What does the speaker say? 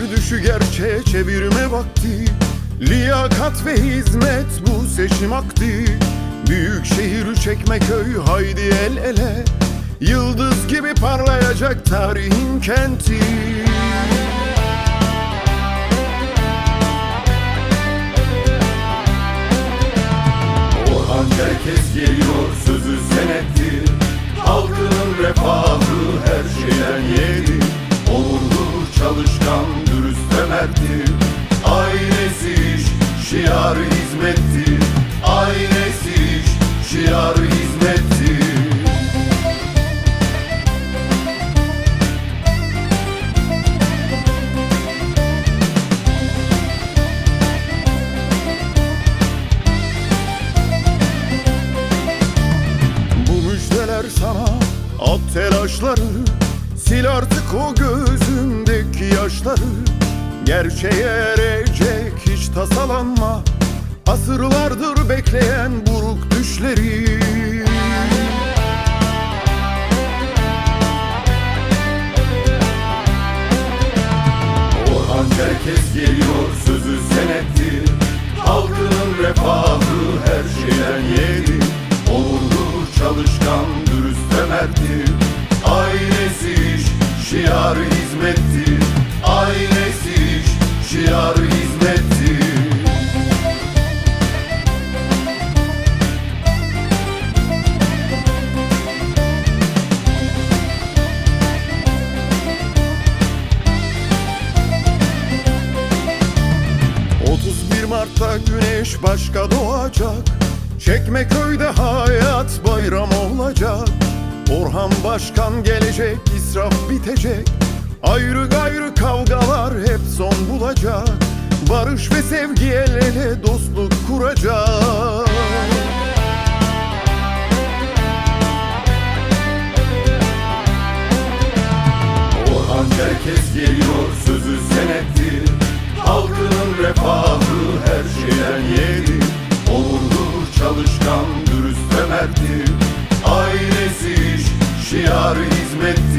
düşü gerçeğe çevirme vakti. Liyakat ve hizmet bu seçim akti. Büyük şehir Çekmeköy haydi el ele. Yıldız gibi parlayacak tarihin kenti. Orhan herkes geliyor şiarı hizmettir Ailesi iş, şiarı hizmettir Bu müjdeler sana at telaşları Sil artık o gözündeki yaşları. Gerçeğe erecek hiç tasalanma Asırlardır bekleyen buruk düşleri. Orhan herkes geliyor sözü senettir Halkının refahı Sivaslar'da güneş başka doğacak. Çekmeköy'de hayat bayram olacak. Orhan Başkan gelecek, israf bitecek. Ayrı gayrı kavgalar hep son bulacak. Barış ve sevgi el ele dostluk kuracak. Orhan herkes geliyor sözü senettir. Halkının refahı çalışkan, dürüst ve merttir. Ailesi iş, şiar hizmettir